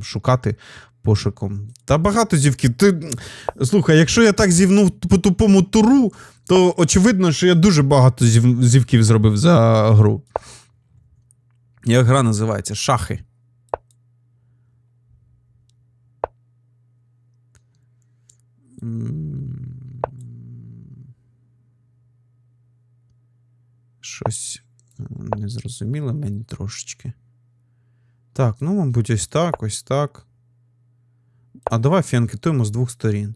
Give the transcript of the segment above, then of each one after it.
шукати пошуком. Та багато зівків. Ти... Слухай, якщо я так зівнув по тупому туру, то очевидно, що я дуже багато зів... зівків зробив за гру. Як гра називається? Шахи. Щось незрозуміле мені трошечки. Так, ну, мабуть, ось так, ось так. А давай фіанкетуємо з двох сторін.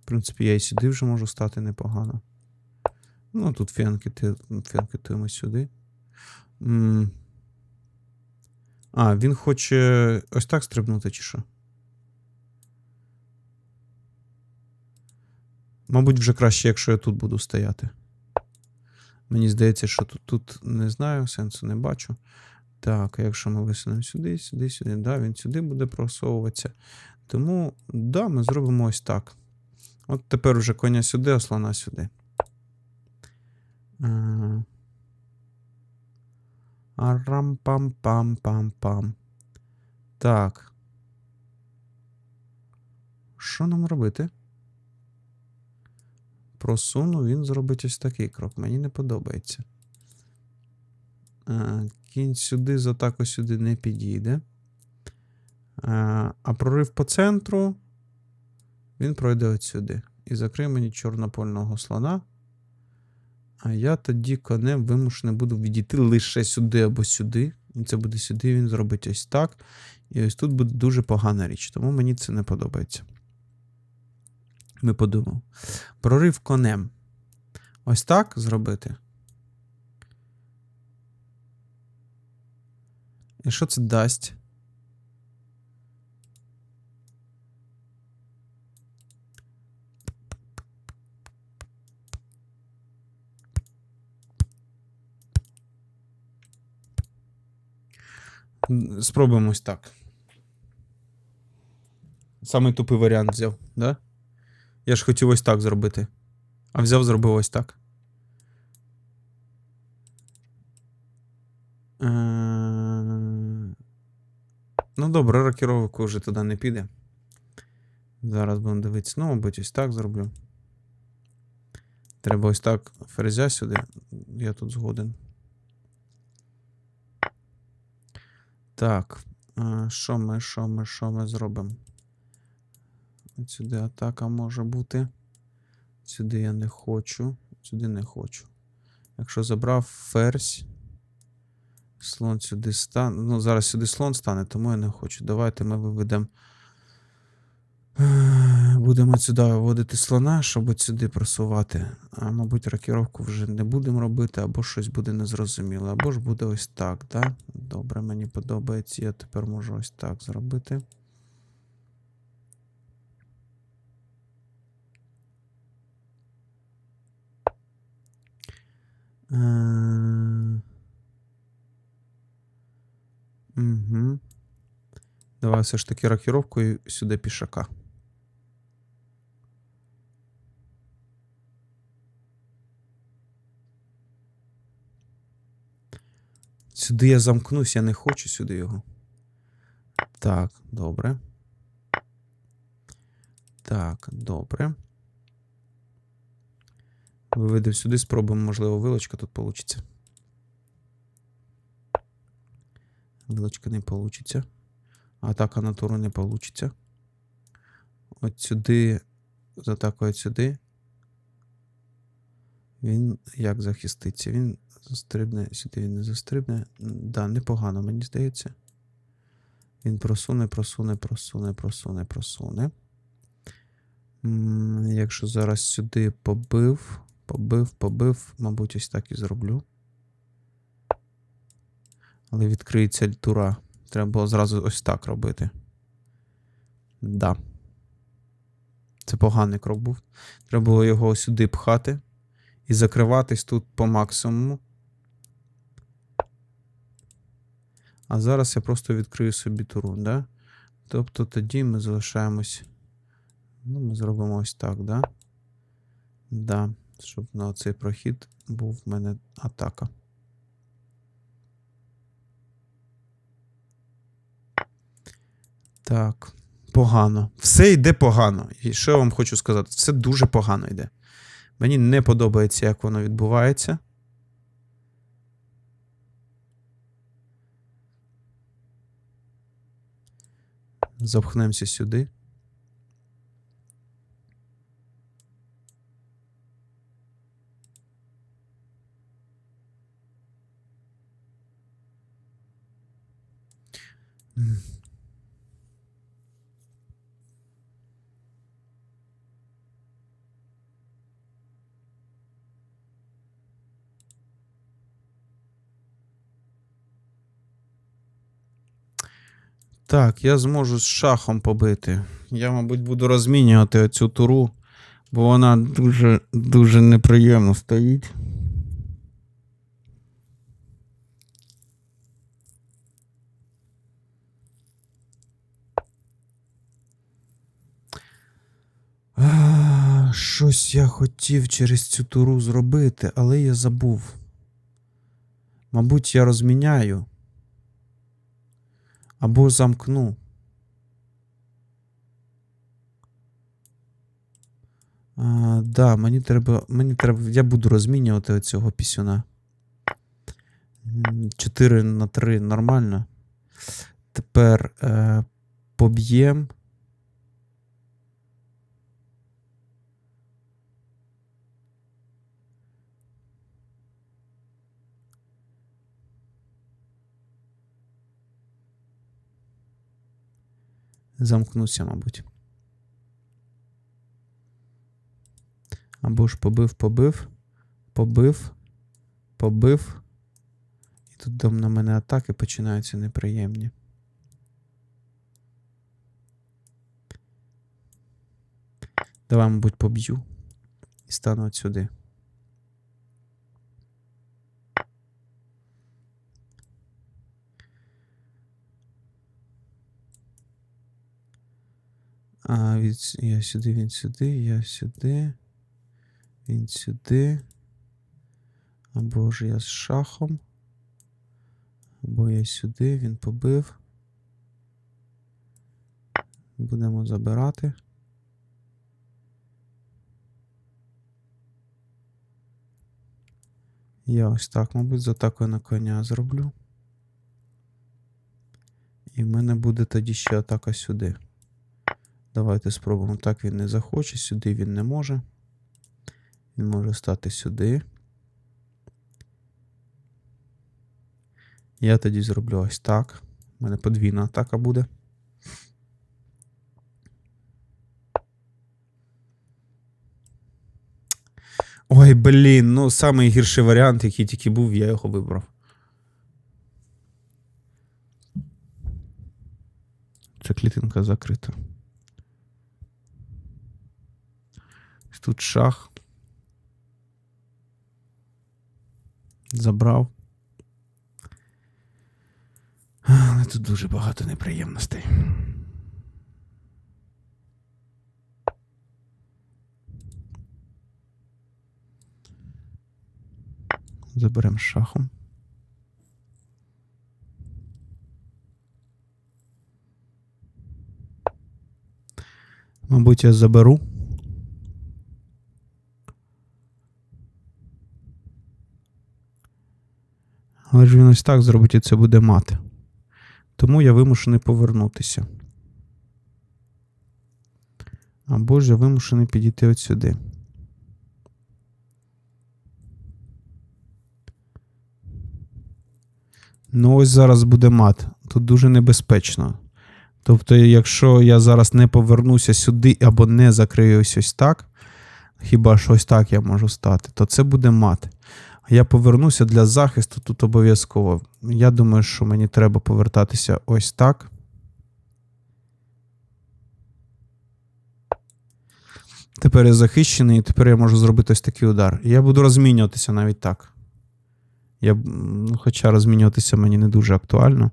В принципі, я і сюди вже можу стати непогано. Ну, тут фіанкетуємо сюди. М. А, він хоче ось так стрибнути, чи що? Мабуть, вже краще, якщо я тут буду стояти. Мені здається, що тут, тут не знаю, сенсу не бачу. Так, якщо ми висунемо сюди, сюди, сюди, да, він сюди буде просовуватися. Тому, да, ми зробимо ось так. От тепер уже коня сюди, а слона сюди. Арам-пам-пам-пам-пам. Так. Що нам робити? Просуну, він зробить ось такий крок. Мені не подобається. Е, Кінь сюди, з атаку сюди не підійде. Е, А прорив по центру. Він пройде от сюди. І закриє мені чорнопольного слона. А я тоді конем вимушений буду відійти лише сюди або сюди. І це буде сюди, він зробить ось так. І ось тут буде дуже погана річ, тому мені це не подобається. Ми подумав. Прорив конем. Ось так зробити. І що це дасть? Спробуємо ось так. Самий тупий варіант взяв, да? Я ж хотів ось так зробити. А взяв, зробив ось так. Е, Ну, добре, рокіровку вже туди не піде. Зараз будемо дивитися. Ну, мабуть, ось так зроблю. Треба ось так ферзя сюди. Я тут згоден. Так. е, Що ми, що ми, що ми зробимо? Сюди атака може бути. Сюди я не хочу. Сюди не хочу. Якщо забрав ферзь. Слон сюди стане. Ну, зараз сюди слон стане, тому я не хочу. Давайте ми виведемо. Будемо сюди виводити слона, щоб сюди просувати. А, мабуть, рокіровку вже не будемо робити, або щось буде незрозуміле, або ж буде ось так, да? Добре, мені подобається. Я тепер можу ось так зробити. Угу. Давай все ж таки рокіровкою сюди пішака. Сюди я замкнусь, я не хочу сюди його. Так, добре. Так, добре. Виведемо сюди, спробуємо, можливо, вилочка тут вийде. Вилочка не вийде. Атака на туру не вийде. От сюди, з атакою сюди. Він як захиститься? Він застрибне, сюди він не застрибне. Да, непогано, мені здається. Він просуне, просуне, просуне, просуне, просуне. Якщо зараз сюди побив, побив, побив, мабуть, ось так і зроблю. Але відкриється тура. Треба було зразу ось так робити. Да. Це поганий крок був. Треба було його сюди пхати і закриватись тут по максимуму. А зараз я просто відкрию собі туру, да? Тобто тоді ми залишаємось. Ну, ми зробимо ось так, да? Да щоб на цей прохід був в мене атака. Так, погано. Все йде погано. І що я вам хочу сказати? Все дуже погано йде. Мені не подобається, як воно відбувається. Запхнемося сюди. Так, я зможу з шахом побити. Я, мабуть, буду розмінювати цю туру, бо вона дуже, дуже неприємно стоїть. Щось я хотів через цю туру зробити, але я забув. Мабуть, я розміняю. Або замкну. А, да, мені треба. Мені треба. Я буду розмінювати цього пісюна. 4 на 3 нормально. Тепер е, поб'єм. Замкнуся, мабуть. Або ж побив, побив, побив, побив. І тут дом на мене атаки починаються неприємні. Давай, мабуть, поб'ю і стану от сюди. А, від, я сюди, він сюди, я сюди. Він сюди. Або ж я з шахом. Або я сюди, він побив. Будемо забирати. Я ось так, мабуть, з атакою на коня зроблю. І в мене буде тоді ще атака сюди. Давайте спробуємо. Так він не захоче, сюди він не може. Він може стати сюди. Я тоді зроблю ось так. У мене подвійна атака буде. Ой, блін, ну самий гірший варіант, який тільки був, я його вибрав. Це клітинка закрита. Ось Тут шах. Забрав. Але тут дуже багато неприємностей. Заберемо шахом. Мабуть, я заберу. Але ж він ось так зробить і це буде мати. Тому я вимушений повернутися. Або ж я вимушений підійти от сюди. Ну, ось зараз буде мат. Тут дуже небезпечно. Тобто, якщо я зараз не повернуся сюди або не закриюсь ось так, хіба що ось так я можу стати, то це буде мат. Я повернуся для захисту тут обов'язково. Я думаю, що мені треба повертатися ось так. Тепер я захищений, і тепер я можу зробити ось такий удар. Я буду розмінюватися навіть так. Я, ну, хоча розмінюватися мені не дуже актуально.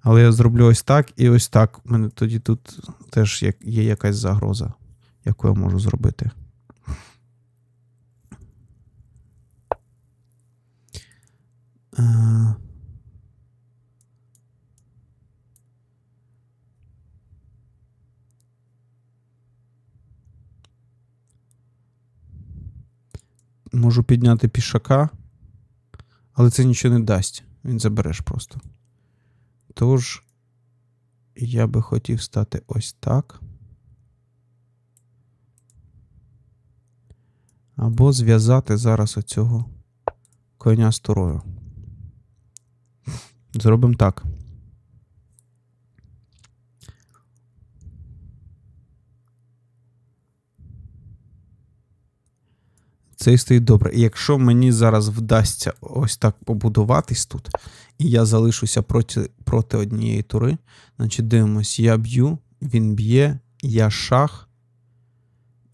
Але я зроблю ось так і ось так. У мене тоді тут теж є якась загроза, яку я можу зробити. Е, можу підняти пішака, але це нічого не дасть. Він забереш просто. Тож, я би хотів стати ось так. Або зв'язати зараз оцього коня з турою. Зробимо так. Цей стоїть добре. І якщо мені зараз вдасться ось так побудуватись тут, і я залишуся проти, проти однієї тури, значить дивимось, я б'ю, він б'є, я шах,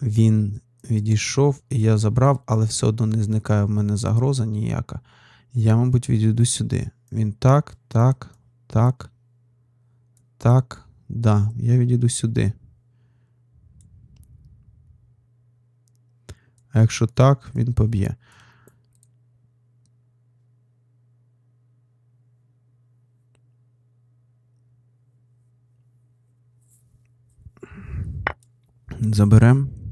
він відійшов, і я забрав, але все одно не зникає в мене загроза ніяка. Я, мабуть, відійду сюди. Він так, так, так, так, да, я відійду сюди. А якщо так, він поб'є. Заберем.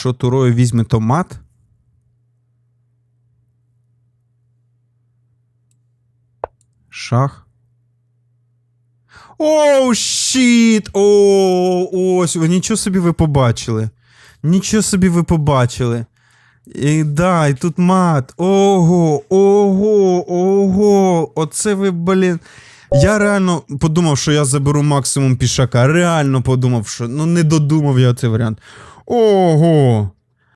Якщо турою візьме томат. Шах. Оу, щіт! О, ось, нічого собі ви побачили. Нічого собі ви побачили. І да, і тут мат. Ого, ого, ого. Оце ви, блін. Я реально подумав, що я заберу максимум пішака. Реально подумав, що ну не додумав я цей варіант. Ого.